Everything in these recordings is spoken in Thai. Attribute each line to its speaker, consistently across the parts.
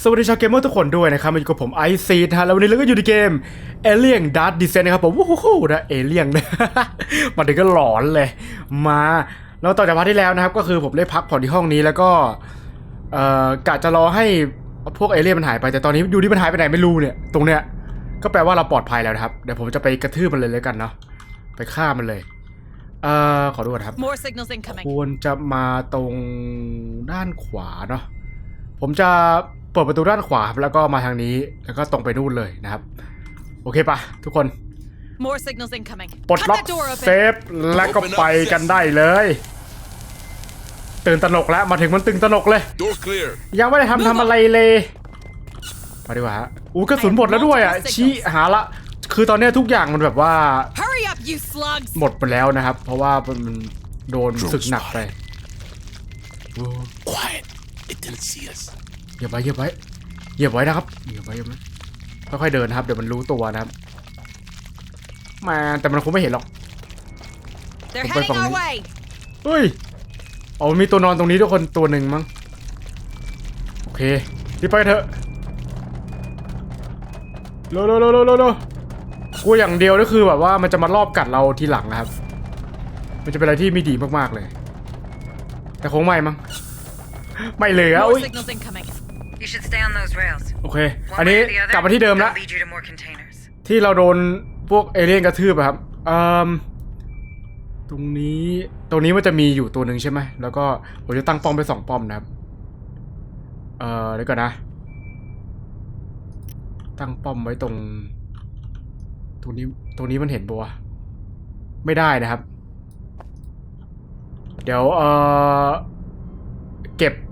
Speaker 1: สวัสดีชาวเกมเมอร์ทุกคนด้วยนะครับมาอยู่กับผมไอซีนะฮะแล้ววันนี้เราก็อยู่ในเกม Alien Dark Descent นะครับผมวู้ฮู้นะเอเลี่ยนมาถึงก็หลอนเลย มาแล้วต่อจากพาร์ทที่แล้วนะครับ ก็คือผมได้พักผ่อนที่ห้องนี้แล้วก็เอ่อกะจะรอให้พวกเอเลี่ยนมันหายไปแต่ตอนนี้อยู่ที่มันหายไปไหนไม่รู้เนี่ย ตรงเนี้ยก็แปลว่าเราปลอดภัยแล้วนะครับเดี๋ยวผมจะไปกระทืบมันเลยแล้วกันเนาะไปฆ่ามันเลยเอ่อขอดูก่อนครับ
Speaker 2: More signals incoming.
Speaker 1: ควรจะมาตรงด้านขวาเนาะผมจะ เปิดประตูด้านขวาครับแล้วก็มาทางนี้แล้วก็ตรงไปนู่นเลยนะครับ โอเคปะทุกคน
Speaker 2: More signals incoming.
Speaker 1: ปลด
Speaker 2: Cut
Speaker 1: ล็อก
Speaker 2: that door
Speaker 1: เซ
Speaker 2: open.
Speaker 1: ฟแล้วก็ไปกันได้เลย ตื่นตระหนกแล้วมาถึงมันตื่นตระหนกเลย
Speaker 3: Door clear.
Speaker 1: ยังไม่ได้ทำทำอะไรเลยมาดีกว่าฮะอู้กระสุนหมดแล้วด้วยอะชี้หาละ คือตอนเนี้ยทุกอย่างมันแบบว่า
Speaker 2: Hurry up, you slugs!
Speaker 1: หมดไปแล้วนะครับ เพราะว่ามันโดนศึกหนักไปโอ้
Speaker 3: Quiet. It didn't see us.
Speaker 1: เหยียบไว้เหยียบไว้เหยียบไว้นะครับเหยียบไว้เหยียบไว้ค่อยๆเดินนะครับเดี๋ยวมันรู้ตัวนะครับ มาแต่มันคงไม่เห็นหรอก
Speaker 2: They're
Speaker 1: Không phải
Speaker 2: heading
Speaker 1: phòng
Speaker 2: our
Speaker 1: này.
Speaker 2: way.
Speaker 1: เฮ้ยอ๋อมันมีตัวนอนตรงนี้ทุกคนตัวหนึ่งมั้ง โอเครีบไปเถอะเร็วเร็วเร็วเร็วเร็วเร็วกลัวอย่างเดียวก็คือแบบว่ามันจะมารอบกัดเราทีหลังนะครับ มันจะเป็นอะไรที่ไม่ดีมากๆเลย แต่คงไม่มั้ง ไม่เลยอะ
Speaker 2: More
Speaker 1: อุ๊ย
Speaker 2: signals incoming.
Speaker 4: You should stay on those rails.
Speaker 1: โอเค
Speaker 4: One
Speaker 1: อันนี้
Speaker 4: way or the other,
Speaker 1: กลับมาที่เดิมแล้ว
Speaker 4: they'll lead you to more containers.
Speaker 1: ที่เราโดนพวกเอเลี่ยนกระทืบอะครับเอ่มตรงนี้ตรงนี้มันจะมีอยู่ตัวหนึ่งใช่ไหม แล้วก็ผมจะตั้งป้อมไปสองป้อมนะครับ เอ่อเดี๋ยวก่อนนะ ตั้งป้อมไว้ตรง ตรงนี้ ตรงนี้มันเห็นปะวะไม่ได้นะครับ เดี๋ยว เอ่อ เก็บพ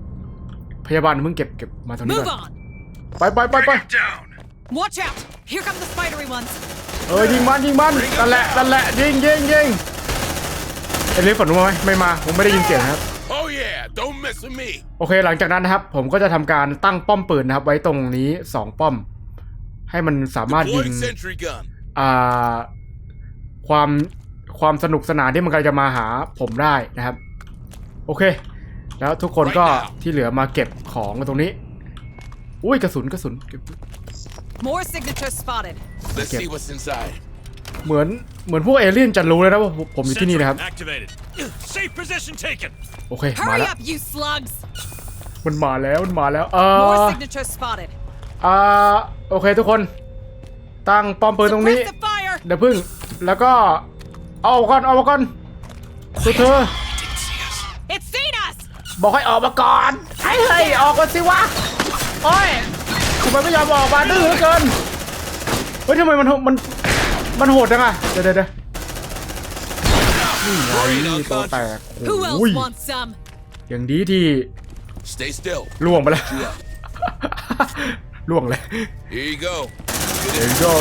Speaker 1: ยาบาลเพิ่งเก็บเก็บมาตรงนี้
Speaker 2: Move
Speaker 1: ก่อน
Speaker 2: on.
Speaker 1: ไปไปไปไป
Speaker 3: down.
Speaker 2: Watch out. Here come the spidery ones.
Speaker 1: เออยิงมันยิงมันนั่นแหละนั่นแหละยิงยิงยิงเอลิฟฝันมาไหมไม่มาผมไม่ได้ยินเสียงนะครับ
Speaker 3: Oh yeah. Don't mess with me.
Speaker 1: โอเคหลังจากนั้นนะครับ ผมก็จะทำการตั้งป้อมปืนนะครับ ไว้ตรงนี้สองป้อม ให้มันสามารถยิง
Speaker 3: Deploying sentry gun.
Speaker 1: อ่าความความสนุกสนานที่มันกำลังจะมาหาผมได้นะครับ โอเค แล้วทุกคนก็ที่เหลือมาเก็บของตรงนี้ อุ้ยกระสุนกระสุนเก็บ
Speaker 2: More signatures spotted.
Speaker 3: Let's
Speaker 1: Okay.
Speaker 3: see what's inside.
Speaker 1: เหมือนเหมือนพวกเอเลี่ยนจะรู้แล้วนะว่าผมอยู่ที่นี่นะครับ
Speaker 5: Activated. Safe position taken.
Speaker 1: โอเคมา
Speaker 2: Hurry
Speaker 1: แล้ว
Speaker 2: up, you slugs!
Speaker 1: มันมาแล้วมันมาแล้วเอ
Speaker 2: More
Speaker 1: อ
Speaker 2: signatures spotted.
Speaker 1: อ่าโอเคทุกคน ตั้งป้อมปืนตรงนี้
Speaker 2: Suppress the fire.
Speaker 1: เดี๋ยวพึ่งแล้วก็เอาก่อนเอามาก่อนตัวเธอ บอกให้ออกมาก่อนไอ้เฮ้ยออกมาสิวะโอ้ยทำไมไม่ยอมออกมาดื้อเหลือเกินเฮ้ยทำไมมันมันมันโหดจังอะเดี๋ยวเดี๋ยวเดี๋ยวนี่ไงตัวแตก
Speaker 2: Who
Speaker 1: โอ้ย
Speaker 2: else wants some?
Speaker 1: อย่างดีที่
Speaker 3: Stay still.
Speaker 1: ล่วงไปแล้ว
Speaker 3: You up.
Speaker 1: ล่วงเลย
Speaker 3: Here you go.
Speaker 1: เดี๋ยวก็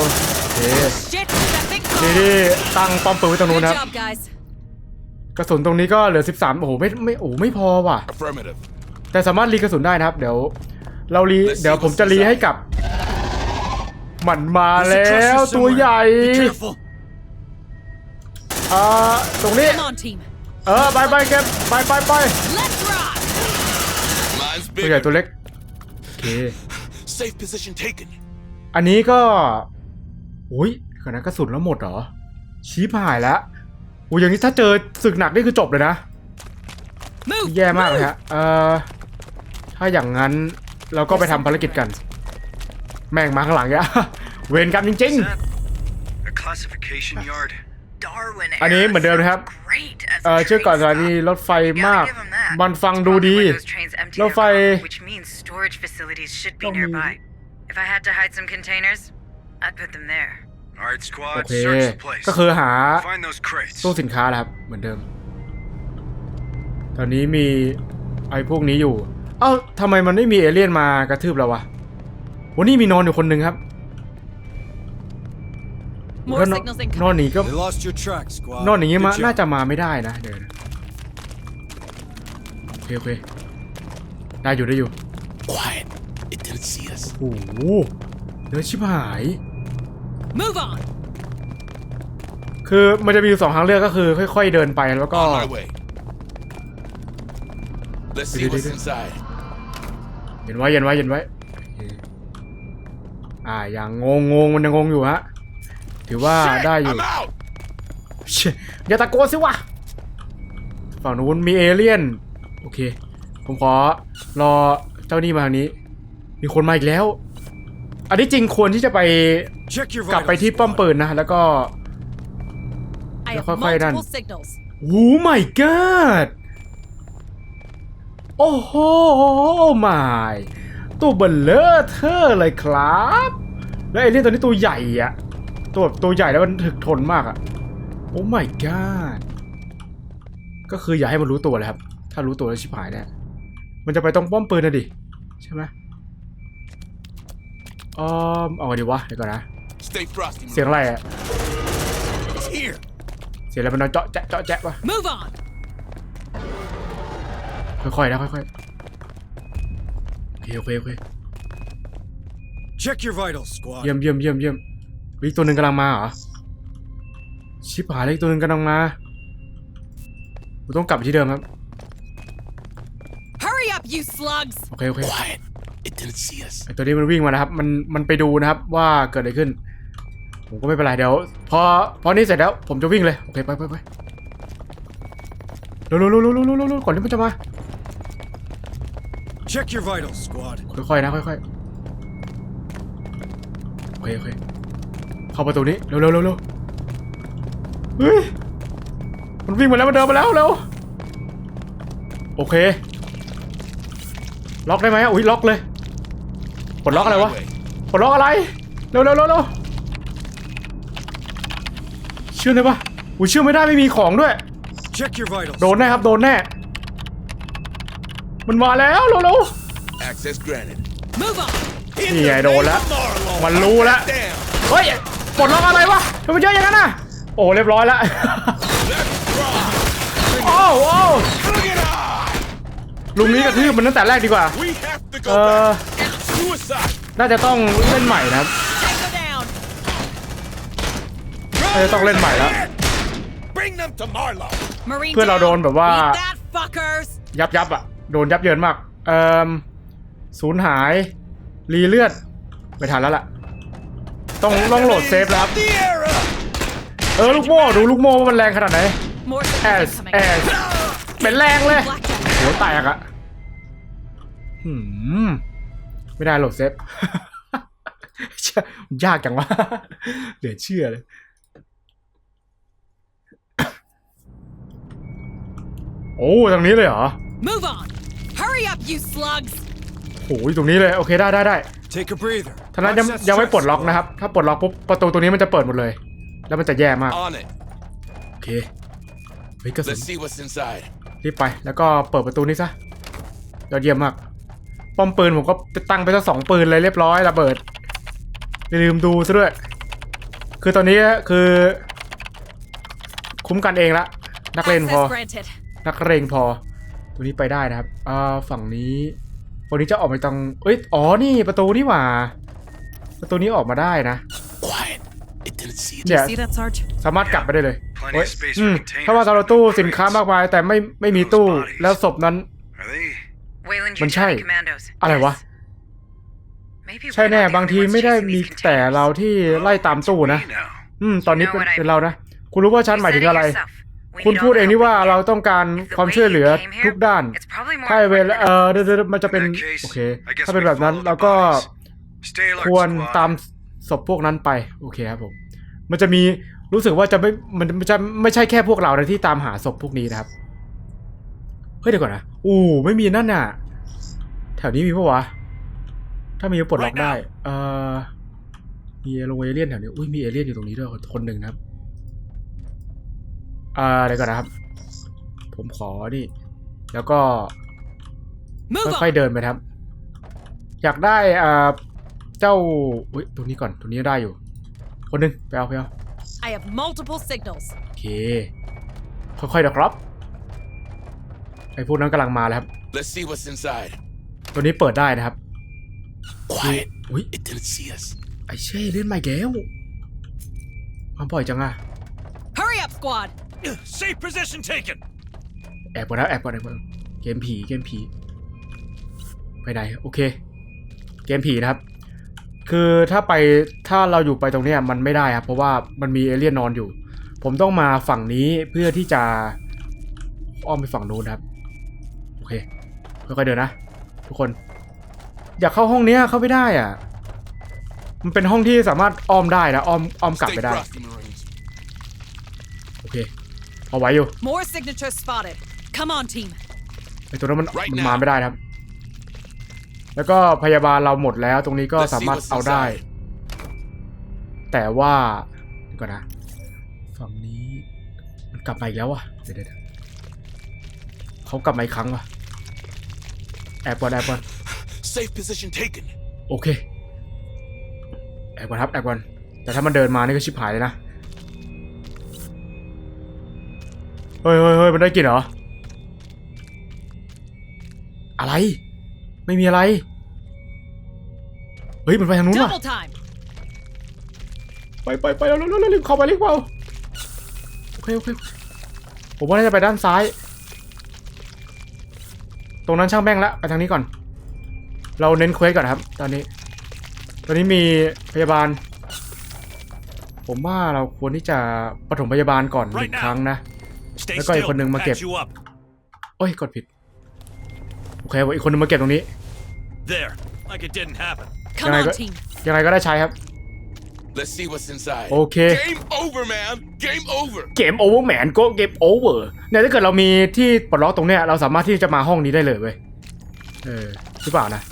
Speaker 1: โอเค
Speaker 2: Shit, that thing
Speaker 1: นี่ที่ตั้งป้อมปืนไว้ตรงนู้น
Speaker 2: Good
Speaker 1: นะครับ
Speaker 2: job, guys.
Speaker 1: กระสุนตรงนี้ก็เหลือ 13 โอ้โหไม่ไม่โอ้โหไม่พอว่ะ
Speaker 3: Affirmative.
Speaker 1: แต่สามารถรีกระสุนได้นะครับ เดี๋ยว เรารี
Speaker 3: Let's see
Speaker 1: เดี๋ยวผมจะรี
Speaker 3: what's inside
Speaker 1: ให้กับ มันมาแล้ว
Speaker 5: There's a cluster
Speaker 1: ตัว
Speaker 5: somewhere.
Speaker 1: ใหญ่
Speaker 5: Be careful.
Speaker 1: อ่าตรงนี้
Speaker 2: Come on, team.
Speaker 1: เออไปไปเก็บไปไปไป
Speaker 2: Let's rock.
Speaker 3: Mine's
Speaker 1: ตัวใหญ่
Speaker 3: bigger.
Speaker 1: ตัวเล็กโอเค
Speaker 3: Safe position taken.
Speaker 1: อันนี้ก็อุ้ยขนาดกระสุนแล้วหมดเหรอชี้ผายแล้ว อุ้ยอย่างนี้ถ้าเจอศึกหนักนี่คือจบเลยนะ
Speaker 2: Move.
Speaker 1: แย่มากเลยฮะเอ่อถ้าอย่างนั้นเราก็ไปทำภารกิจกัน แม่งมาข้างหลังเนี่ยเวรกรรมจริง
Speaker 6: A classification yard.
Speaker 4: Darwin
Speaker 1: ๆอันนี้เหมือนเดิมนะครับ
Speaker 4: great as
Speaker 1: เอ่อ
Speaker 4: a
Speaker 1: ชื่อก่อนส
Speaker 4: train
Speaker 1: ถานี
Speaker 4: stop.
Speaker 1: รถไฟ
Speaker 4: Gotta
Speaker 1: มาก
Speaker 4: give 'em that.
Speaker 1: มันฟัง
Speaker 4: It's
Speaker 1: ดูดี
Speaker 4: probably where those trains empty
Speaker 1: รถ
Speaker 4: their
Speaker 1: ไฟ
Speaker 4: cargo, which means storage facilities should be
Speaker 1: Don't need-
Speaker 4: nearby. If I had to hide some containers, I'd put them there.
Speaker 6: All right,
Speaker 1: โอ
Speaker 6: squad,
Speaker 1: เค
Speaker 6: search the place.
Speaker 1: ก็คือหา
Speaker 6: Find those crates.
Speaker 1: ตู้สินค้านะครับ เหมือนเดิม ตอนนี้มีไอ้พวกนี้อยู่ เอ้าทำไมมันไม่มีเอเลี่ยนมากระทืบเราวะวันนี้มีนอนอยู่คนหนึ่งครับ
Speaker 2: More
Speaker 1: ถ้านอน
Speaker 2: signals
Speaker 1: นอน
Speaker 2: incoming.
Speaker 1: หนีก็
Speaker 5: They lost your track, squad.
Speaker 1: นอนอย่างงี้มา
Speaker 5: Good job.
Speaker 1: น่าจะมาไม่ได้นะเดี๋ยวนะโอเคโอเคได้อยู่ได้อยู่
Speaker 3: Quiet. It didn't see us.
Speaker 1: โอ้โหเดี๋ยวชิบหาย
Speaker 2: Move on.
Speaker 1: คือมันจะมีอยู่สองทางเลือกก็คือค่อย ๆ เดินไปแล้วก็
Speaker 3: On my way. Let's see
Speaker 1: Did it,
Speaker 3: what's
Speaker 1: did it?
Speaker 3: inside.
Speaker 1: เย็นไว้เย็นไว้เย็นไว้ อ่าอย่างงงงงมันยังงงอยู่ฮะ ถือว่า
Speaker 3: Shit,
Speaker 1: ได้อยู่
Speaker 3: I'm out.
Speaker 1: เชี่ยอย่าตะโกนสิวะ ฝั่งนู้นมีเอเลี่ยน โอเค ผมขอรอเจ้านี่มาทางนี้ มีคนมาอีกแล้ว อันที่จริงควรที่จะไป
Speaker 5: Check your
Speaker 1: กลับ
Speaker 5: vitals.
Speaker 1: ไปที่ป้อม
Speaker 5: squad.
Speaker 1: ปืนนะ แล้วก็
Speaker 2: I
Speaker 1: Yo,
Speaker 2: have
Speaker 1: ค่อยๆดัน
Speaker 2: multiple signals.
Speaker 1: โอ้ my god โอ้โหไม่ตัวเบลเลอร์เธอร์เลยครับ แล้วเอเลี่ยนตัวนี้ตัวใหญ่อะตัวตัวใหญ่แล้วมันถึกทนมากอะโอ้ my god ก็คืออย่าให้มันรู้ตัวเลยครับ ถ้ารู้ตัวแล้วชิบหายแน่มันจะไปตรงป้อมปืนนะดิ ใช่ไหม ออมเอาไงดีวะเดี๋ยวก่อนนะ
Speaker 3: Stay frosty.
Speaker 1: เสียงอะไรอะ
Speaker 3: It's here.
Speaker 1: เสียงอะไรมันเจาะแจ๊ะเจาะแจ๊ะวะ
Speaker 2: Move on.
Speaker 1: ค่อยๆนะค่อยๆโอเคโอเคโอเค
Speaker 5: Check your vitals, squad.
Speaker 1: เยี่ยมเยี่ยมเยี่ยมเยี่ยมอีกตัวหนึ่งกำลังมาเหรอ ชิบหายเลยอีกตัวหนึ่งกำลังมาผมต้องกลับไปที่เดิมครับ
Speaker 2: Hurry up, you slugs.
Speaker 1: โอเคโอเค
Speaker 3: Quiet. It didn't see us.
Speaker 1: ไอตัวนี้มันวิ่งมานะครับ มันมันไปดูนะครับว่าเกิดอะไรขึ้น ผมก็ไม่เป็นไรเดี๋ยวพอพอนี้เสร็จแล้วผมจะวิ่งเลย โอเคไปไปไปเร็วเร็วเร็วเร็วเร็วเร็วเร็วก่อนที่มันจะมา
Speaker 5: Check your vitals, squad.
Speaker 1: ค่อยๆนะค่อยๆโอเคโอเคเข้าประตูนี้เร็วเร็วเร็วเร็วเฮ้ยมันวิ่งมาแล้วมันเดินมาแล้วเร็วโอเค ล็อกได้ไหมอุ้ยล็อกเลย ปลดล็อกอะไรวะ
Speaker 3: On my way.
Speaker 1: ปลดล็อกอะไรเร็วเร็วเร็วเร็วเชื่อได้ปะอุ้ยเชื่อไม่ได้ไม่มีของด้วย
Speaker 5: Check your vitals.
Speaker 1: โดนแน่ครับโดนแน่มันมาแล้วเร็วเร็ว
Speaker 3: Access granted.
Speaker 2: Move on.
Speaker 3: In
Speaker 1: นี่
Speaker 3: the
Speaker 1: ไงโดน
Speaker 3: name
Speaker 1: แล้ว
Speaker 3: of Marlowe,
Speaker 1: มันรู้แล้ว
Speaker 3: Damn.
Speaker 1: เฮ้ยปลดล็อกอะไรวะทำไมเยอะอย่างนั้นน่ะโอ้เรียบร้อยแล้ว
Speaker 3: Let's rock.
Speaker 1: โอ้โอ้
Speaker 3: Bring it on.
Speaker 1: ลุงนี้กระทืบมันตั้งแต่แรกดีกว่า
Speaker 3: We have to
Speaker 1: เอ
Speaker 3: go
Speaker 1: อ
Speaker 3: back. Suicide.
Speaker 1: น่าจะต้องเล่นใหม่นะครับ
Speaker 2: Tango down.
Speaker 1: น่าจะต้องเล่นใหม่แล้ว
Speaker 3: Bring them to Marlowe.
Speaker 2: Marine
Speaker 1: เพื่อนเราโดน
Speaker 2: down.
Speaker 1: แบบว่า
Speaker 2: Eat that, fuckers.
Speaker 1: ยับยับอะ โดนยับเยินมาก เอ่อสูญหาย รีเลือด ไม่ทันแล้วล่ะ ต้องต้องโหลดเซฟแล้วครับ
Speaker 3: The era.
Speaker 1: เออลูกโม่ดูลูกโม่ว่ามันแรงขนาดไหน
Speaker 2: More
Speaker 1: แอ
Speaker 2: signals
Speaker 1: ส
Speaker 2: incoming.
Speaker 1: แอสเป็นแรงเลย
Speaker 2: Blackjack.
Speaker 1: โหแตกอะหืม ไม่ได้โหลดเซฟเชี่ยยากจังวะเหลือเชื่อเลยโอ้ทางนี้เลยเหรอ
Speaker 2: Move on. Hurry up, you slugs.
Speaker 1: โอ้ยตรงนี้เลยโอเคได้ได้ได้
Speaker 5: Take a breather.
Speaker 1: ท่านั้นยัง
Speaker 5: Access
Speaker 1: ยังไม่
Speaker 5: check,
Speaker 1: ปลดล็อก
Speaker 5: squad.
Speaker 1: นะครับ ถ้าปลดล็อกปุ๊บประตูตัวนี้มันจะเปิดหมดเลย แล้วมันจะแย่มาก
Speaker 3: On it.
Speaker 1: โอเคเฮ้ยกระสุน
Speaker 3: Let's see what's inside.
Speaker 1: รีบไปแล้วก็เปิดประตูนี้ซะยอดเยี่ยมมาก ป้อมปืนผมก็ตั้งไปสักสองปืนเลยเรียบร้อยระเบิดอย่าลืมดูซะด้วย คือตอนนี้คือ คุ้มกันเองละ นักเล่นพอ
Speaker 2: Access granted.
Speaker 1: นักเรงพอ ตัวนี้ไปได้นะครับอ่าฝั่งนี้ฝั่งนี้จะออกไปตรงเอ้ยอ๋อนี่ประตูนี่หว่า ประตูนี้ออกมาได้นะ
Speaker 3: Quiet. It didn't see us.
Speaker 1: เนี่ย
Speaker 2: See that, Sarge?
Speaker 1: สามารถกลับไปได้เลย
Speaker 6: Plenty
Speaker 1: เฮ้ย
Speaker 6: of space
Speaker 1: อื
Speaker 6: for
Speaker 1: ม
Speaker 6: containers.
Speaker 1: ถ้าว่าเราตู้สินค้ามากมายแต่ไม่ไม่มีตู้
Speaker 6: Those bodies.
Speaker 1: แล้วศพนั้น
Speaker 6: Are they?
Speaker 4: Wayland
Speaker 1: Mình
Speaker 4: Yutani
Speaker 1: sai.
Speaker 4: Commandos.
Speaker 1: อะไรวะ
Speaker 4: Yes. Maybe
Speaker 1: ใช่
Speaker 4: we're
Speaker 1: แน่
Speaker 4: not the
Speaker 1: บาง
Speaker 4: only
Speaker 1: ที
Speaker 4: ones
Speaker 1: ไม่ได้
Speaker 4: chasing
Speaker 1: มี
Speaker 4: these
Speaker 1: แต่
Speaker 4: containers.
Speaker 1: เราที่ไล่ตามตู้นะ
Speaker 6: We know.
Speaker 1: อืม ตอนนี้เป็น
Speaker 4: You know what I
Speaker 1: เป็นเรานะ คุณรู้ว่าฉัน
Speaker 4: You
Speaker 1: หมายถึ
Speaker 4: said
Speaker 1: ง
Speaker 4: it
Speaker 1: อะไร
Speaker 4: yourself. We
Speaker 1: คุณ
Speaker 4: need
Speaker 1: พูด
Speaker 4: all
Speaker 1: เอง
Speaker 4: the
Speaker 1: นี่
Speaker 4: help
Speaker 1: ว่า
Speaker 4: we
Speaker 1: เรา
Speaker 4: can.
Speaker 1: ต้องการ
Speaker 4: If the
Speaker 1: ความ
Speaker 4: way
Speaker 1: ช่วยเหลือ
Speaker 4: you came here,
Speaker 1: ทุกด้าน
Speaker 4: It's probably more
Speaker 1: ถ้าเวลา
Speaker 4: important
Speaker 1: เอ
Speaker 4: than
Speaker 1: อเดี๋ยวเดี๋ยวมันจะเป็น
Speaker 6: In that case,
Speaker 1: โอเค
Speaker 6: I guess
Speaker 1: ถ้าเป็น
Speaker 6: we
Speaker 1: แบบนั้น
Speaker 6: follow the
Speaker 1: เราก็
Speaker 6: bodies. Stay alert,
Speaker 1: ควร
Speaker 6: squad.
Speaker 1: ตามศพพวกนั้นไป โอเคครับผม มันจะมีรู้สึกว่าจะไม่ มันมันจะไม่ใช่แค่พวกเรานะที่ตามหาศพพวกนี้นะครับ เฮ้ยเดี๋ยวก่อนนะอู้ไม่มีนั่นน่ะ แถวนี้มีปะวะ ถ้ามีก็ปลดล็อกได้เอ่อมีโรงเอเลี่ยนแถวนี้อุ้ยมีเอเลี่ยนอยู่ตรงนี้ด้วยคนหนึ่งนะครับอ่าเดี๋ยวก่อนนะครับ ผมขอนี่ แล้วก็
Speaker 2: Move
Speaker 1: ค่อย
Speaker 2: on.
Speaker 1: ๆเดินไปครับ อยากได้อ่าเจ้าอุ้ยตรงนี้ก่อนตรงนี้ได้อยู่ คนหนึ่งไปเอาไปเอา
Speaker 2: I have multiple signals.
Speaker 1: โอเค ค่อยๆนะครับไอ้พวกนั้นกำลังมาแล้วครับ
Speaker 3: Let's see what's inside.
Speaker 1: ตัวนี้เปิดได้นะครับ
Speaker 3: Quiet.
Speaker 1: อุ้ย
Speaker 3: It didn't see us.
Speaker 1: ไอ้เช่เล่นใหม่แล้วมาบ่อยจังอะ
Speaker 2: Hurry up, squad.
Speaker 5: Safe position taken.
Speaker 1: แอบก่อนนะแอบก่อนแอบก่อนเกมผีเกมผีไปไหนโอเค เกมผีนะครับ คือถ้าไปถ้าเราอยู่ไปตรงเนี้ยมันไม่ได้ครับเพราะว่ามันมีเอเลี่ยนนอนอยู่ ผมต้องมาฝั่งนี้เพื่อที่จะอ้อมไปฝั่งนู้นครับโอ เคค่อยๆเดินนะ ทุกคน อยากเข้าห้องเนี้ยเข้าไม่ได้อะ มันเป็นห้องที่สามารถอ้อมได้นะอ้อมอ้อมกลับ
Speaker 3: Stay
Speaker 1: ไปได้
Speaker 3: frosty, Marines.
Speaker 1: โอเคเอาไว้อยู่
Speaker 2: More signatures spotted. Come on, team.
Speaker 1: ไอตัวนั้นมัน
Speaker 3: Right
Speaker 1: มัน
Speaker 3: now
Speaker 1: มาไม่ได้นะครับ แล้วก็พยาบาลเราหมดแล้ว ตรงนี้ก็
Speaker 3: Let's see
Speaker 1: สามารถ
Speaker 3: what's
Speaker 1: เอาได้
Speaker 3: inside.
Speaker 1: แต่ว่าเดี๋ยวก่อนนะ ฝั่งนี้ มันกลับมาอีกแล้ววะเดี๋ยวเดี๋ยวเดี๋ยวเขากลับมาอีกครั้งวะ แอบก่อนแอบก่อน
Speaker 3: Safe position taken.
Speaker 1: โอเค แอบก่อนครับแอบก่อน แต่ถ้ามันเดินมานี่ก็ชิบหายเลยนะ เฮ้ยเฮ้ยเฮ้ยมันได้กลินเหรอ อะไร ไม่มีอะไร เฮ้ย มันไปทางนู้นว่ะ
Speaker 2: Double time.
Speaker 1: ไปไปไปแล้วแล้วแล้วรีบเข้าไปรีบเข้าโอเคโอเคผมว่าน่าจะไปด้านซ้ายต รงนั้นช่างแม่งละไปทางนี้ก่อน เราเน้นเควสก่อนนะครับ ตอนนี้ ตอนนี้มีพยาบาล ผมว่าเราควรที่จะปฐมพยาบาลก่อนหนึ่งครั้งนะ
Speaker 5: Stay
Speaker 1: Let's go,
Speaker 5: still.
Speaker 1: คนหนึ่งมาเก็บ
Speaker 5: Patch you up.
Speaker 1: โอ้ยกดผิด โอเคอีกคนนึงมาเก็บตรงนี้
Speaker 5: There. Like it didn't happen.
Speaker 2: Come
Speaker 1: Can I
Speaker 2: on,
Speaker 1: go-
Speaker 2: team.
Speaker 1: ยังไงก็ได้ใช้ครับ
Speaker 3: Let's see what's inside.
Speaker 1: โอเค
Speaker 3: Game over, man. Game over.
Speaker 1: เกมโอเวอร์แมนก็เกมโอเวอร์เนี่ยถ้าเกิดเรามีที่ปลดล็อกตรงเนี้ยเราสามารถที่จะมาห้องนี้ได้เลยเว้ยเออหรือเปล่านะ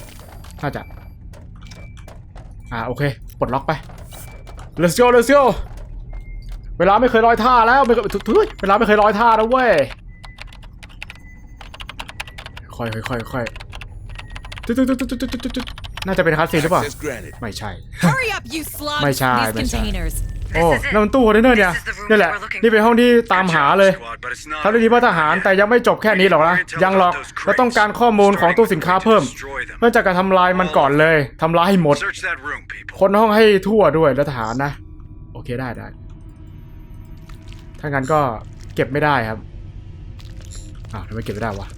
Speaker 1: น่าจะ อ่าโอเคปลดล็อกไป let's go let's go เวลาไม่เคยลอยท่าแล้วไม่เคยทุยเวลาไม่เคยลอยท่าแล้วเว้ยค่อยค่อยค่อยค่อยตุ๊ดตุ๊ดตุ๊ดตุ๊ดตุ๊ดตุ๊ดตุ๊ด น่าจะเป็นคัสซีนหรือเปล่า
Speaker 3: Access granted.
Speaker 1: ไม่ใช่
Speaker 2: Hurry up, you slugs.
Speaker 1: My child,
Speaker 2: These
Speaker 1: my child.
Speaker 2: containers.
Speaker 1: โอ้
Speaker 4: This is it.
Speaker 1: นั่นมันตู้คอนเทนเนอร์เนี่ย
Speaker 4: This is the room
Speaker 1: นี่แหละ
Speaker 4: we were looking
Speaker 1: นี่เป็นห้องที่ตาม
Speaker 6: Good
Speaker 1: หา
Speaker 6: job,
Speaker 1: เลย
Speaker 6: squad, but it's not
Speaker 1: ทำได้ดีมาตรฐานแต่ยังไม่จบแค่นี้หรอกนะ ยังหรอกเราต้องการข้อมูลของตู้สินค้าเพิ่ม เพื่อจะการทำลายมันก่อนเลยทำลายให้หมด
Speaker 6: Search that room, people.
Speaker 1: คนห้องให้ทั่วด้วยแล้วทหารนะ โอเคได้ได้ ถ้างั้นก็เก็บไม่ได้ครับ อ้าวทำไมเก็บไม่ได้วะ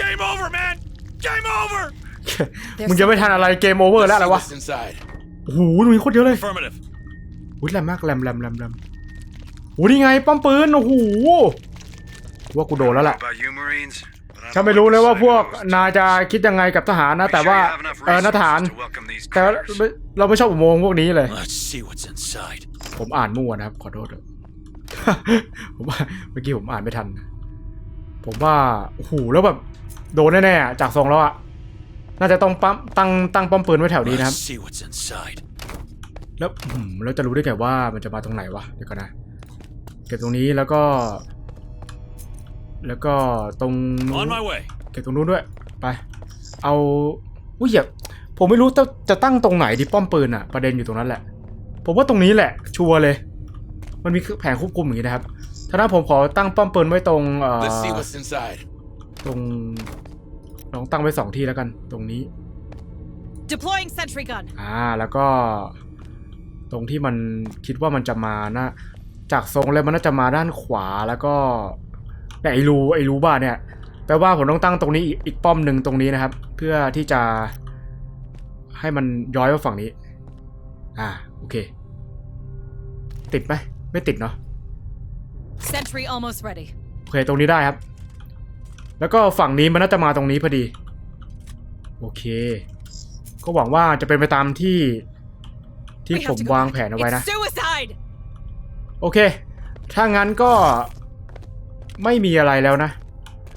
Speaker 5: Game over, man. Game over.
Speaker 1: มึงยังไม่ทันอะไรเกมโอเวอร์
Speaker 3: Let's
Speaker 1: แล้วอะไร
Speaker 3: see
Speaker 1: วะ
Speaker 3: what's inside.
Speaker 1: โอ้โหมีโคตรเยอะเลย
Speaker 5: Affirmative.
Speaker 1: อุ้ยแรมมากแรมแรมแรมแรมโอ้นี่ไงป้อมปืนโอ้โหว่ากูโดนแล้วล่ะ
Speaker 6: About you, Marines, but I
Speaker 1: ฉัน
Speaker 6: don't
Speaker 1: ไม่รู้
Speaker 6: like
Speaker 1: เลย
Speaker 6: the
Speaker 1: ว่า
Speaker 6: sight
Speaker 1: พวก
Speaker 6: of those
Speaker 1: นายจะคิดยังไงกับทหารนะ
Speaker 6: Make
Speaker 1: แต่
Speaker 6: sure
Speaker 1: ว่า
Speaker 6: you have enough
Speaker 1: เออนะทหาร
Speaker 6: resources to welcome these
Speaker 1: แต่
Speaker 6: critters.
Speaker 1: เราไม่ชอบอุโมงค์พวกนี้เลย
Speaker 5: Let's see what's inside.
Speaker 1: ผมอ่านมั่วนะครับ ขอโทษด้วยผมว่าเมื่อกี้ผมอ่านไม่ทัน ผมว่าโอ้โหแล้วแบบโดนแน่ๆอะจากทรงแล้วอะ น่าจะต้องปั๊มตั้งตั้งป้อมปืนไว้แถวนี้นะครับ
Speaker 5: Let's see what's inside.
Speaker 1: แล้วอืมแล้วจะรู้ได้ไงว่ามันจะมาตรงไหนวะเดี๋ยวก่อนนะ เก็บตรงนี้แล้วก็ แล้วก็ตรงนู้
Speaker 5: On
Speaker 1: น
Speaker 5: my way.
Speaker 1: เก็บตรงนู้นด้วยไป เอาอุ้ยอย่าผมไม่รู้จะจะตั้งตรงไหนดีป้อมปืนอะประเด็นอยู่ตรงนั้นแหละ ผมว่าตรงนี้แหละ ชัวร์เลย มันมีแผงควบคุมอย่างนี้นะครับถ้านั้นผมขอตั้งป้อมปืนไว้ตรงเอ่อ
Speaker 3: Let's see what's inside.
Speaker 1: ตรง ลองตั้งไว้สองที่แล้วกันตรงนี้
Speaker 2: Deploying sentry gun.
Speaker 1: อ่าแล้วก็ตรงที่มันคิดว่ามันจะมานะ จากทรงแล้วมันน่าจะมาด้านขวาแล้วก็เนี่ยไอ้รูไอ้รูบ้านเนี่ยแปลว่าผมต้องตั้งตรงนี้อีกอีกป้อมหนึ่งตรงนี้นะครับ เพื่อที่จะให้มันย้อยมาฝั่งนี้ อ่าโอเค ติดไหมไม่ติดเนาะ
Speaker 2: Sentry almost ready.
Speaker 1: โอเคตรงนี้ได้ครับ แล้วก็ฝั่งนี้มันน่าจะมาตรงนี้พอดี โอเค ก็หวังว่าจะเป็นไปตามที่ ที่
Speaker 2: We
Speaker 1: ผ
Speaker 2: have
Speaker 1: ม
Speaker 2: to go
Speaker 1: วาง
Speaker 2: back.
Speaker 1: แผนเอาไว้นะ
Speaker 2: It's suicide.
Speaker 1: โอเค ถ้างั้นก็ไม่มีอะไรแล้วนะ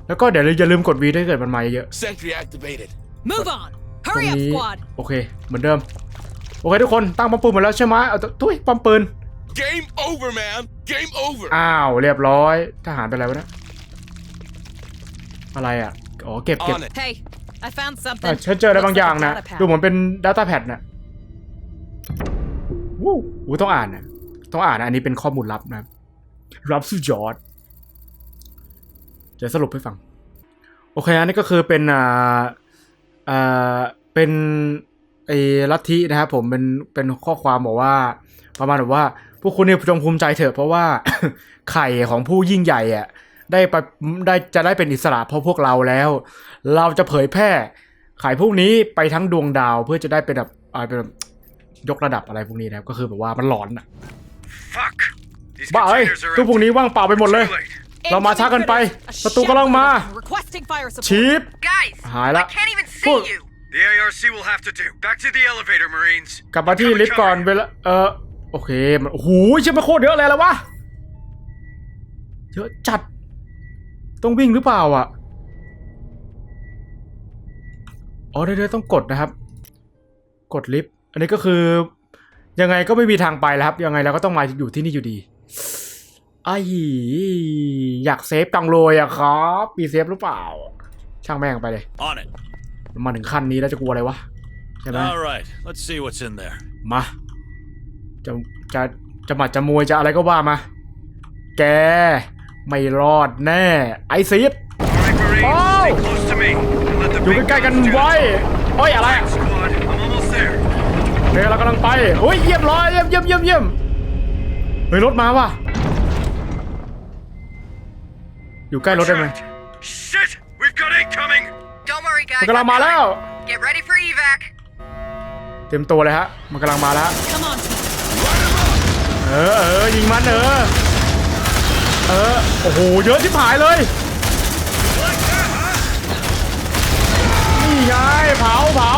Speaker 1: แล้วก็เดี๋ยวอย่าลืมกดวีถ้าเกิดมันมาเยอะ
Speaker 3: Sentry activated.
Speaker 2: Move on.
Speaker 1: ๆตรง
Speaker 2: Hurry up,
Speaker 1: นี้
Speaker 2: squad.
Speaker 1: โอเค เหมือนเดิม โอเคทุกคนตั้งป้อมปืนหมดแล้วใช่ไหมเอาตุ้ยป้อมปืน
Speaker 3: Game over, man. Game over.
Speaker 1: อ้าว เรียบร้อยทหารเป็นอะไรวะเนะ อะไรอะ อ๋อ เก็บเก็บ
Speaker 3: On it.
Speaker 2: Hey, I found
Speaker 1: อะ
Speaker 2: something.
Speaker 1: ฉันเจออะไรบางอย่าง
Speaker 2: Looks
Speaker 1: นะ
Speaker 2: like a data pad.
Speaker 1: ดูเหมือนเป็น Data Pad นะวู้วู้ต้องอ่านนะ ต้องอ่านนะ อันนี้เป็นข้อมูลลับนะครับรับสุดยอดจะสรุปให้ฟัง โอเคอันนี้ก็คือเป็นอ่าอ่าเป็นไอ้ลัทธินะครับผมเป็นเป็นข้อความบอกว่า ประมาณแบบว่า พวกคุณเนี่ยจงภูมิใจเถอะเพราะว่า ไข่ของผู้ยิ่งใหญ่อะ ได้ไปได้จะได้เป็นอิสระเพราะพวกเราแล้ว เราจะเผยแพร่ไข่พวกนี้ไปทั้งดวงดาวเพื่อจะได้เป็นแบบอ่าเป็นแบบยกระดับอะไรพวกนี้นะครับก็คือแบบว่ามันหลอนอะ
Speaker 6: Fuck. These
Speaker 1: บ้าเอ้ย
Speaker 6: containers are
Speaker 1: ตู้พวกนี้ว่างเปล่าไปหมดเลย
Speaker 6: too late.
Speaker 1: เรามาช้าเกันไป
Speaker 2: A
Speaker 1: ศัตรูกำลังมา
Speaker 2: shipload of them Requesting fire support.
Speaker 1: ชีพ
Speaker 4: Guys,
Speaker 1: Hi,
Speaker 4: I
Speaker 1: la-
Speaker 4: can't even see
Speaker 1: Cool.
Speaker 4: you.
Speaker 6: The ARC will have to do. Back to the elevator, Marines.
Speaker 1: กลับมาที่
Speaker 6: Cover,
Speaker 1: ลิฟต์ก่อน
Speaker 6: cover.
Speaker 1: เวลาเออโอเคมันโอ้โหเชื่อมาโคตรเยอะเลยแล้ววะเยอะจัด ต้องวิ่งหรือเปล่าอะ อ๋อเดี๋ยวๆต้องกดนะครับ กดลิฟต์ อันนี้ก็คือ ยังไงก็ไม่มีทางไปแล้วครับ ยังไงเราก็ต้องมาอยู่ที่นี่อยู่ดีไอ้อยากเซฟจังเลยอะครับมีเซฟหรือเปล่า ช่างแม่งไปเลย
Speaker 5: On it.
Speaker 1: มาถึงขั้นนี้แล้วจะกลัวอะไรวะใช่ไหม
Speaker 5: All right. Let's see what's in there.
Speaker 1: มาจะจะจะหมัดจะมวยจะอะไรก็ว่ามา แก ไม่รอดแน่ ไอซีด
Speaker 6: All right, Marines,
Speaker 1: Oh!
Speaker 6: stay close to me. and let the
Speaker 1: อยู่
Speaker 6: big
Speaker 1: ใกล้ๆกัน
Speaker 6: guns do
Speaker 1: ไว้
Speaker 6: the
Speaker 1: โอ้ยอะไร
Speaker 6: Thanks, squad. I'm almost there.
Speaker 1: เฮ้ยเรากำลังไปโอ้ยเยี่ยมร้อยเยี่ยมเยี่ยมเยี่ยมเยี่ยมเฮ้ยรถมาว่ะอยู่ใกล้รถได้ไหม
Speaker 6: Shit! We've got incoming!
Speaker 4: Don't worry, guys.
Speaker 1: มันกำลัง
Speaker 4: I'm
Speaker 1: มาแล้ว
Speaker 4: coming. Get ready for evac.
Speaker 1: เต็มตัวเลยฮะมันกำลังมาแล้ว
Speaker 2: Come on, team.
Speaker 1: เออเออยิงมันเออ เออ โอ้โห เยอะที่ผายเลย นี่ไงเผาเผา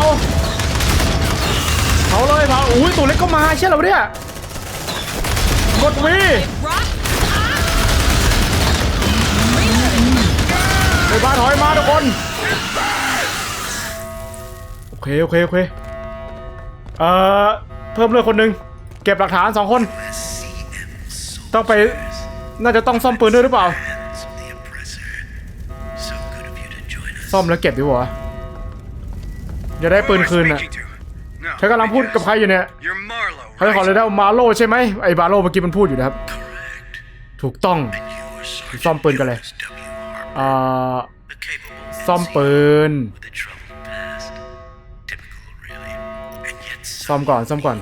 Speaker 1: เผาเลยเผาอุ้ยตัวเล็กก็มาเชื่อเราเนี่ยกดวีไปบ้าถอยมาทุกคน โอเค โอเค โอเค เอ่อ เพิ่มเลือดคนหนึ่ง เก็บหลักฐานสองคน ต้องไป น่าจะต้องซ่อมปืนด้วยหรือเปล่า ซ่อมแล้วเก็บดีกว่าจะได้ปืนคืนอะ
Speaker 6: Speaking to? No.
Speaker 1: ฉันกำลังพูดกับใครอยู่เนี่ยเขาขอเลยได้มาโลใช่ไหมไอ้บาโลเมื่อกี้มันพูดอยู่นะครับ ถูกต้อง ซ่อมปืนกันเลยอ่าซ่อมปืน ซ่อมก่อนซ่อมก่อน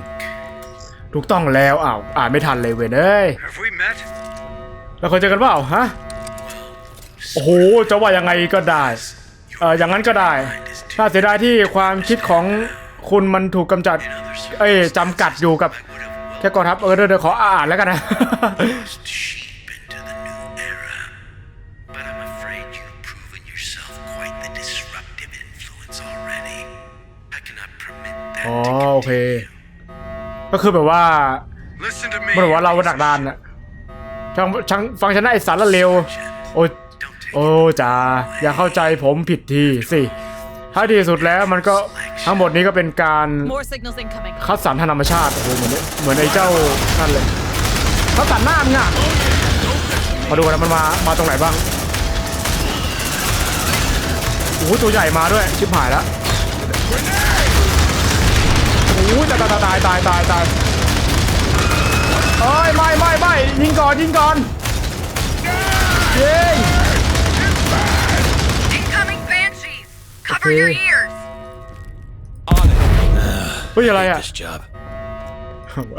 Speaker 1: ถูกต้องแล้วอ้าวอ่านไม่ทันเลยเว้ยเอ้ย เราเคยเจอกันเปล่าฮะโอ้โหจะว่ายังไงก็ได้เอออย่างนั้นก็ได้น่าเสียดายที่ความคิดของคุณมันถูกกำจัด เอ้ยจำกัดอยู่กับแค่กองทัพเออเดี๋ยวเดี๋ยวขออ่านแล้วกันนะ
Speaker 6: sheep into the new era. But I'm afraid you've proven yourself quite the disruptive influence already. I cannot permit that
Speaker 1: อ๋อ
Speaker 6: to
Speaker 1: โอเค
Speaker 6: continue.
Speaker 1: ก็คือแบบว่า
Speaker 6: Listen to me.
Speaker 1: มันบอกว่าเรา
Speaker 6: you
Speaker 1: ดัก
Speaker 6: piece
Speaker 1: ดาน
Speaker 6: of
Speaker 1: น่ะ ช่างช่างฟังฉันนะไอสารละเลวโอ้ย
Speaker 6: shit. Don't take
Speaker 1: โอ้จ๋าอย่าเข้าใจผมผิดทีสิถ้าดีสุดแล้วมันก็ทั้งหมดนี้ก็เป็นการ
Speaker 2: More signals incoming.
Speaker 1: คัดสรรทางธรรมชาติโอ้โหเหมือนเหมือนไอ้เจ้านั่นเลยคัดสรรหน้ามึงอะมาดูกันนะมันมามาตรงไหนบ้างโอ้โหตัวใหญ่มาด้วยชิบหายแล้วโอ้โหตายตายตายตายตายตาย เอ้ยไม่ไม่ไม่ยิงก่อนยิงก่อนยิง
Speaker 4: Incoming banshees. Cover
Speaker 1: Okay.
Speaker 4: your ears.
Speaker 5: On it.
Speaker 1: เฮ้ยอะไรอะ
Speaker 5: This job.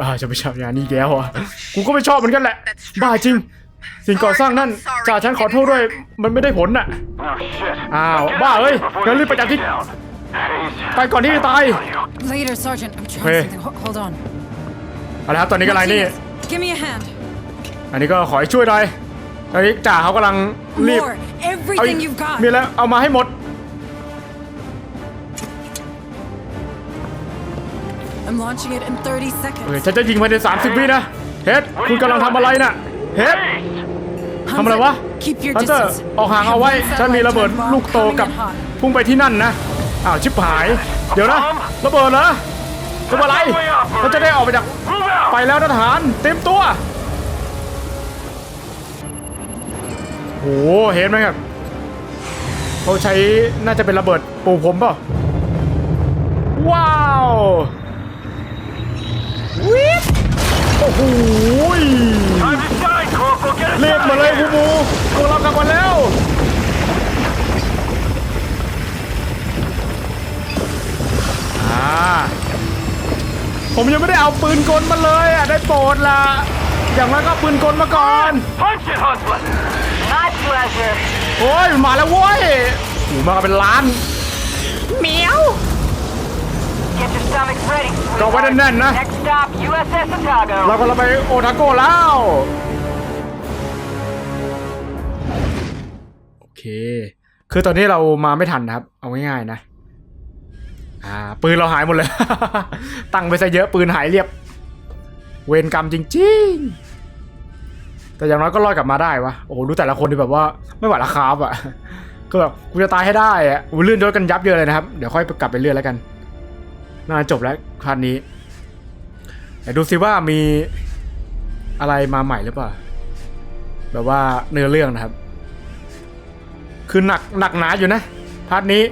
Speaker 1: อ่าจะไปชอบงานนี้แก้วอะกูก็ไม่ชอบเหมือนกันแหละ บ้าจริง สิ่งก่อสร้างนั่นจ่าฉันขอโทษด้วย มันไม่ได้ผลน่ะอ้าวบ้าเอ้ยงั้นรีบไปจากที่ไปก่อนที่จะตาย
Speaker 2: Later, Sergeant. I'm trying
Speaker 1: Hey.
Speaker 2: something. Ho- hold on.
Speaker 1: เอาละครับตอนนี้ก็อะไรนี่
Speaker 2: Martinez, give me a hand.
Speaker 1: อันนี้ก็ขอให้ช่วยหน่อยตอนนี้จ่าเขากำลังรีบ
Speaker 2: More.
Speaker 1: เอา
Speaker 2: Everything you've got.
Speaker 1: มีแล้ว เอามาให้หมด
Speaker 2: I'm launching it in 30
Speaker 1: โอ
Speaker 2: seconds.
Speaker 1: เคฉันจะยิงภายใน30วินะ เฮดคุณกำลังทำอะไรน่ะ เฮด ทำอะไรวะ
Speaker 2: Keep your
Speaker 1: ฮันเตอร์
Speaker 2: distance.
Speaker 1: ออกห่างเอาไว้ ฉันมีระเบิดลูกโตกับพุ่งไปที่นั่นนะ อ้าว ชิบหาย เดี๋ยวนะ ระเบิดเหรอ จะอะไรเราจะได้ออกไปจากไปแล้วนะทหารเต็มตัวโหเห็นไหมครับเขาใช้น่าจะเป็นระเบิดปูผมเปล่าว้าววิบโอ้โห ผมยังไม่ได้เอาปืนกลมาเลยอะได้โปรดละอย่างนั้นก็เอาปืนกลมาก่อน
Speaker 4: My pleasure.
Speaker 1: โอ้ยมันมาแล้วโว้ยหูมากันเป็นล้านเหมียว
Speaker 4: Get your stomachs ready.
Speaker 1: ก็าไว้แน่นๆนะ
Speaker 7: Next stop, USS Otago.
Speaker 1: เราก็เราไปโอทาโกแล้ว โอเค คือตอนนี้เรามาไม่ทันนะครับ เอาง่ายๆนะ อ่าปืนเราหายหมดเลย ตั้งไปซะเยอะปืนหายเรียบ เวรกรรมจริง ๆ แต่อย่างน้อยก็รอดกลับมาได้วะโอ้โหดูแต่ละคนที่แบบว่าไม่ไหวละครับอะก็แบบกูจะตายให้ได้อะอู้เลื่อนรถกันยับเยินเลยนะครับเดี๋ยวค่อยกลับไปเลื่อนแล้วกันน่าจะจบแล้วครั้นี้ไหนดูซิว่ามีอะไรมาใหม่หรือเปล่าแบบว่าเนื้อเรื่องนะครับ คือหนักหนักหนาอยู่นะพาร์ทนี้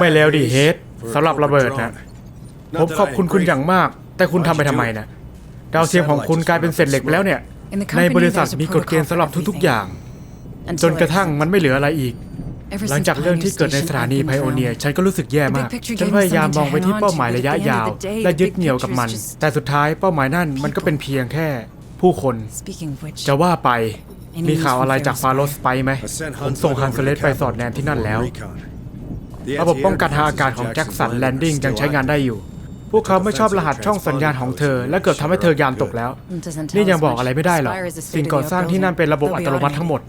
Speaker 1: ไม่แล้วดิเฮดสำหรับระเบิดนะผมขอบคุณคุณอย่างมาก แต่คุณทำไปทำไมนะดาวเทียมของคุณกลายเป็นเศษเหล็กไปแล้วเนี่ย
Speaker 2: In the
Speaker 1: ใน
Speaker 2: company,
Speaker 1: บริษัท
Speaker 2: there's a
Speaker 1: มีกฎเกณฑ์สำหรับทุก ๆ อย่าง
Speaker 2: Until
Speaker 1: จนกระทั่งมันไม่เหลืออะไรอีก
Speaker 2: Ever
Speaker 1: หลัง
Speaker 2: since
Speaker 1: จากเรื่องที่เกิดใน
Speaker 2: Pioneer
Speaker 1: สถานี
Speaker 2: Station,
Speaker 1: ไพ
Speaker 2: I've
Speaker 1: โอ
Speaker 2: been
Speaker 1: เนีย
Speaker 2: found.
Speaker 1: ฉันก็รู้สึกแย่มาก
Speaker 2: The big picture
Speaker 1: ฉัน
Speaker 2: gave
Speaker 1: พ
Speaker 2: me
Speaker 1: ยายามมองไปที่
Speaker 2: something to
Speaker 1: เป้าหมาย
Speaker 2: hang on
Speaker 1: ระยะ
Speaker 2: to, but at the
Speaker 1: ยาว
Speaker 2: end of the day,
Speaker 1: และ
Speaker 2: the
Speaker 1: ยึด
Speaker 2: big
Speaker 1: เหนี่ยวกับมัน
Speaker 2: picture is just
Speaker 1: แต่สุดท้ายเป้าหมายนั่นมันก็เป็นเพียงแค่ผู้คน
Speaker 2: Speaking of which,
Speaker 1: จะว่าไปมีข่าวอะไรจากฟาโรสไปไหมผมส่งฮันเซเลสไปสอดแนมที่นั่นแล้ว ระบบป้องกันทางอากาศของแจ็คสันแลนดิ้งยังใช้งานได้อยู่ พวกเขาไม่ชอบรหัสช่องสัญญาณของเธอ และเกือบทำให้เธอยานตกแล้ว
Speaker 2: it doesn't tell
Speaker 1: นี่ยัง
Speaker 2: us
Speaker 1: บอก
Speaker 2: much.
Speaker 1: อะไรไม่ได้หรอก
Speaker 2: Spire is a
Speaker 1: สิ่งก่อสร้างที่นั่นเป็นระบบอัตโนมัติทั้งหมด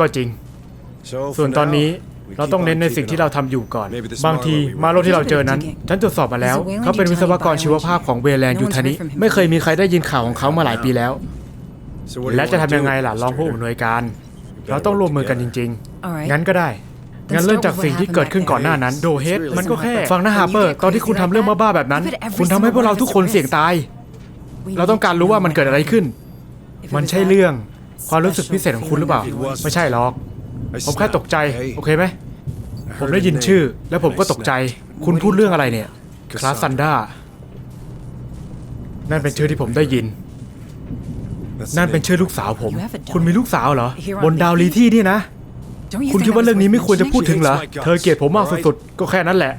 Speaker 1: ก็จริง ส่วนตอนนี้เราต้องเน้นในสิ่งที่เราทำอยู่ก่อน บางทีมาโลที่เราเจอนั้น ฉันตรวจสอบมาแล้ว เขาเป็นวิศวกรชีวภาพของเวแลนด์ยูทานิ ไม่เคยมีใครได้ยินข่าวของเขามาหลายปีแล้ว และจะทำยังไงล่ะรองผู้อำนวยการ เราต้องร่วมมือกันจริง
Speaker 2: Alright.
Speaker 1: ๆงั้นก็ได้ งั้นเริ่มจากสิ่งที่เกิดขึ้นก่อนหน้านั้น โดเฮดมันก็แค่ฟังนะฮาร์เปอร์ตอนที่คุณทำเรื่องบ้าๆแบบนั้น คุณทำให้พวกเราทุกคนเสี่ยงตาย
Speaker 2: We
Speaker 1: เราต้องการรู้ว่ามันเกิดอะไรขึ้น
Speaker 2: If it
Speaker 1: มัน
Speaker 2: was
Speaker 1: ใช่
Speaker 2: that,
Speaker 1: เรื่องความรู้สึกพิเศษของคุณหรือเปล่า ไม่ใช่หรอก ผมแค่ตกใจ โอเคไหมผมได้ยินชื่อ แล้วผมก็ตกใจ คุณพูดเรื่องอะไรเนี่ย คลาสซันดานั่นเป็นชื่อที่ผมได้ยิน นั่นเป็นชื่อลูกสาวผม คุณมีลูกสาวเหรอ บนดาวลีที่นี่นะ
Speaker 2: don't you
Speaker 1: คุณ
Speaker 2: think
Speaker 1: คิด
Speaker 2: I
Speaker 1: ว่า
Speaker 2: was
Speaker 1: เรื่องนี้
Speaker 2: worth
Speaker 1: ไม่ควรจะพูดถึงเหรอ
Speaker 2: mentioning?
Speaker 1: เธอเกลียดผมมากสุดๆ ก็แค่นั้นแหละ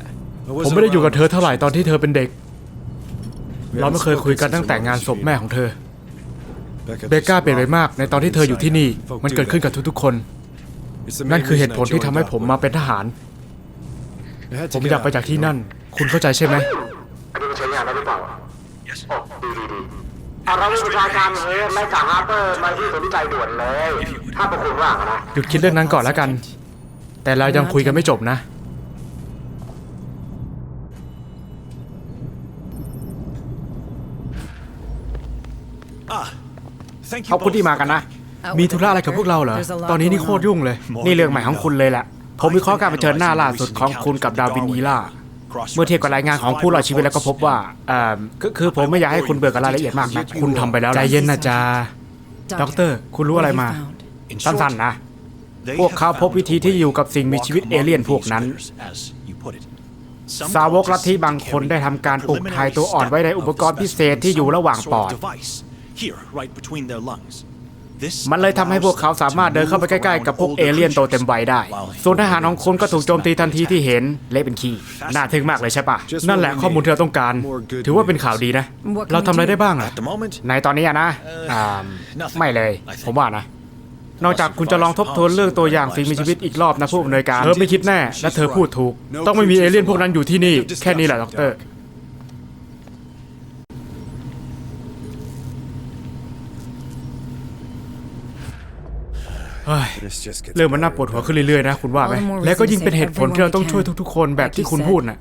Speaker 1: ผมไม่ได้อยู่กับเธอเท่าไหร่ตอนที่เธอเป็นเด็ก เราไม่เคยคุยกันตั้งแต่งานศพแม่ของเธอ เบก้าเปลี่ยนไปมากในตอนที่เธออยู่ที่นี่ มันเกิดขึ้นกับทุกๆคน นั่นคือเหตุผลที่ทำให้ผมมาเป็นทหารผมอยากไปจากที่นั่น คุณเข้าใจใช่ไหม
Speaker 8: อันนี้มันใช้งานได้หรือเปล่าโอ้ดีดีดี เอาเราเป็นประชาการเฮดและจากฮาร์เปอร์มาที่สนใจด่วนเลย ถ้าพวกคุณว่างอะนะ
Speaker 1: หยุดคิดเรื่องนั้นก่อนแล้วกัน แต่เรายังคุยกันไม่จบนะ
Speaker 5: Thank you
Speaker 1: ขอบคุณ
Speaker 5: both
Speaker 1: ที่มากันนะ มีธุระอะไรกับพวกเราเหรอ ตอนนี้นี่โคตรยุ่งเลย นี่เรื่องใหม่ของคุณเลยแหละ ผมวิเคราะห์การเผชิญหน้าล่าสุดของคุณกับดาวินนีล่า เมื่อเทียบกับรายงานของผู้รอดชีวิตแล้วก็พบว่าเอ่อก็คือผมไม่อยากให้คุณเบิกกับรายละเอียดมากนะคุณทำไปแล้วใจเย็นนะจ๊ะด็อกเตอร์คุณรู้อะไรมา สั้นๆนะ พวกเขาพบวิธีที่อยู่กับสิ่งมีชีวิตเอเลี่ยนพวกนั้น สาวกลัทธิบางคนได้ทำการปลูกถ่ายตัวอ่อนไว้ในอุปกรณ์พิเศษที่อยู่ระหว่างปอด มันเลยทำให้พวกเขาสามารถเดินเข้าไปใกล้ๆกับพวกเอเลี่ยนโตเต็มวัยได้ ส่วนทหารของคุณก็ถูกโจมตีทันทีที่เห็นเละเป็นขี้น่าทึ่งมากเลยใช่ปะนั่นแหละข้อมูลที่เราต้องการ ถือว่าเป็นข่าวดีนะ เราทำอะไรได้บ้างอะ
Speaker 5: At the moment,
Speaker 1: ในตอนนี้อะนะอ่าไม่เลย ผมว่านะนอกจากคุณจะลองทบทวนเรื่องตัวอย่างสิ่งมีชีวิตอีกรอบนะผู้อำนวยการเธอไม่คิดแน่และเธอพูดถูก ต้องไม่มีเอเลี่ยนพวกนั้นอยู่ที่นี่ แค่นี้แหละด็อกเตอร์ เฮ้ยเรื่องมันน่าปวดหัวขึ้นเรื่อยๆนะคุณว่าไหมและก็ยิ่งเป็นเหตุผลที่เราต้องช่วยทุกๆคนแบบที่คุณพูดน่ะ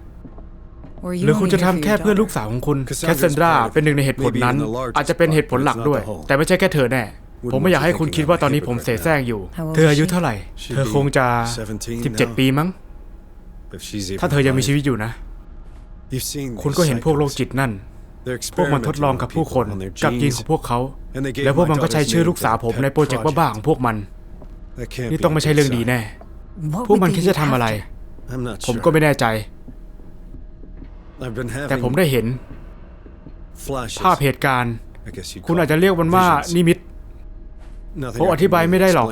Speaker 2: Or
Speaker 1: หรือ
Speaker 2: you
Speaker 1: คุณ
Speaker 2: only
Speaker 1: จะ
Speaker 2: here
Speaker 1: ทำ
Speaker 2: for
Speaker 1: แค่
Speaker 2: your
Speaker 1: เพื่อ
Speaker 2: daughter.
Speaker 1: ลูกสาวของคุณแคสเซนดราเป็นหนึ่งในเหตุผลนั้น อาจจะเป็นเหตุผลหลักด้วย แต่ไม่ใช่แค่เธอแน่ผมไม่อยากให้คุณคิดว่าตอนนี้ผมเสแสร้งอยู่ เธออายุเท่าไหร่ เธอคงจะ 17 ปีมั้ง ถ้าเธอยังมีชีวิตอยู่นะ คุณก็เห็นพวกโรคจิตนั่น พวกมันทดลองกับผู้คน กับยีนของพวกเขา แล้วพวกมันก็ใช้ชื่อลูกสาวผมในโปรเจกต์บ้าๆของพวกมัน นี่ต้องไม่ใช่เรื่องดีแน่
Speaker 2: What
Speaker 1: พวก
Speaker 2: would
Speaker 1: มัน
Speaker 2: they
Speaker 1: คิด
Speaker 2: be
Speaker 1: จะทำอะไร
Speaker 2: after?
Speaker 1: ผมก็ไม่แน่ใจ แต่ผมได้เห็น ภาพเหตุการณ์ คุณอาจจะเรียกมันว่านิมิต ผมอธิบายไม่ได้หรอก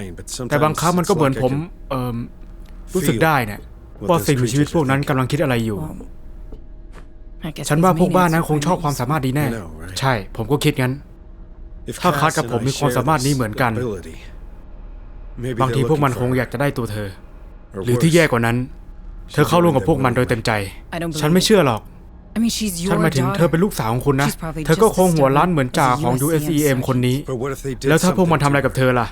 Speaker 1: แต่บางครั้งมันก็เหมือนผมเอ่อรู้สึกได้เนี่ยว่าสิ่งมีชีวิตพวกนั้นกำลังคิดอะไรอยู่
Speaker 2: I guess
Speaker 1: ฉัน
Speaker 2: these
Speaker 1: ว่าพวกบ้าน
Speaker 2: maniacs
Speaker 1: นั้น
Speaker 2: will
Speaker 1: คง
Speaker 2: find
Speaker 1: ชอบ
Speaker 2: ways.
Speaker 1: ความสามารถดีแน่
Speaker 8: I know, right?
Speaker 1: ใช่ ผมก็คิดงั้น ถ้าคัสกับผมมีความสามารถนี้เหมือนกัน บางทีพวกมันคงอยากจะได้ตัวเธอ หรือที่แย่กว่านั้น เธอเข้าร่วมกับพวกมันโดยเต็มใจ
Speaker 9: I don't
Speaker 1: ฉัน
Speaker 9: believe
Speaker 1: ไม่
Speaker 9: it.
Speaker 1: เชื่อหรอก
Speaker 9: I mean, she's
Speaker 1: ฉัน
Speaker 9: your
Speaker 1: หมายถึง
Speaker 9: daughter.
Speaker 1: เธอเป็นลูกสาวของคุณนะ
Speaker 9: She's probably
Speaker 1: เธอก็
Speaker 9: just
Speaker 1: คงหัวล้าน
Speaker 9: as
Speaker 1: เหมือนจ่าของ
Speaker 9: stubborn as a
Speaker 1: USEM
Speaker 9: USEM
Speaker 1: คนนี้
Speaker 6: But what if they did
Speaker 1: แล้วถ้าพวกมันทำ
Speaker 6: something
Speaker 1: อะไรกับเธอล่ะ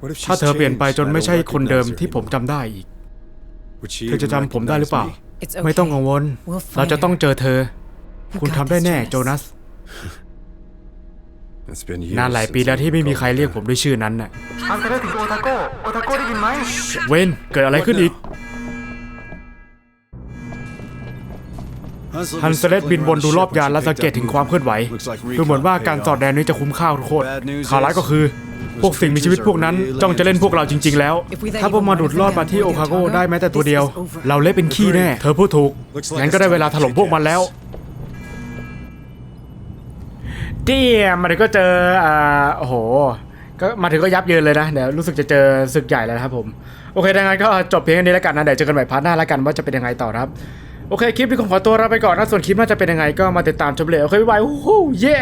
Speaker 6: What if she's
Speaker 1: ถ้าเธอเปลี่ยนไปจน
Speaker 6: changed and I
Speaker 1: ไม่ใช่
Speaker 6: don't
Speaker 1: คนเดิม
Speaker 6: recognize her
Speaker 1: ที่ผม
Speaker 6: anymore?
Speaker 1: จำได้อีก
Speaker 6: Would she
Speaker 1: เธอจะ
Speaker 6: even
Speaker 1: จำผมได้หรือเปล่า
Speaker 6: recognize me?
Speaker 9: It's okay.
Speaker 1: ไม่ต้องกังวล
Speaker 9: We'll find
Speaker 1: เราจะต้อง
Speaker 9: her.
Speaker 1: เจอเธอ
Speaker 9: You
Speaker 1: คุณ
Speaker 9: got
Speaker 1: ทำได้
Speaker 9: this,
Speaker 1: แน่
Speaker 9: Jonas.
Speaker 1: โจนัส
Speaker 6: It's been years
Speaker 1: นานหลายปี
Speaker 6: since
Speaker 1: แล้วที่ไม่มีใคร
Speaker 6: anyone
Speaker 1: เรียก
Speaker 6: called
Speaker 1: ผม
Speaker 6: me
Speaker 1: ด้วยชื่อนั้นน่ะ
Speaker 2: ฮันเซเลสถึงโอทาโก้โอทาโก้ได้ยินไหม
Speaker 1: เวนเกิดอะไรขึ้นอีก
Speaker 6: that.
Speaker 1: ฮันเซเลสบินวนดูรอบยานและสังเกตถึงความเคลื่อนไหว ดูเหมือนว่าการสอดแนมนี้จะคุ้มค่าโคตรข่าวร้ายก็คือ พวกสิ่งมีชีวิตพวกนั้น จ้องจะเล่นพวกเราจริง ๆ แล้ว ถ้าพวกมาดุดรอดมาที่โอคาโกได้แม้แต่ตัวเดียว เราเละเป็นขี้แน่ เธอพูดถูก งั้นก็ได้เวลาถล่มพวกมันแล้ว เดี่ยมาถึงก็เจออ่าโอ้โหก็มาถึงก็ยับเยินเลยนะ เดี๋ยวรู้สึกจะเจอศึกใหญ่แล้วครับผม โอเคดังนั้นก็จบเพียงแค่นี้แล้วกันนะ เดี๋ยวเจอกันใหม่พาร์ทหน้าแล้วกันว่าจะเป็นยังไงต่อครับ โอเค คลิปนี้ผมขอตัวลาไปก่อนนะ ส่วนคลิปน่าจะเป็นยังไงก็มาติดตามชมเลย โอเคบ๊ายบายโอ้โหเย้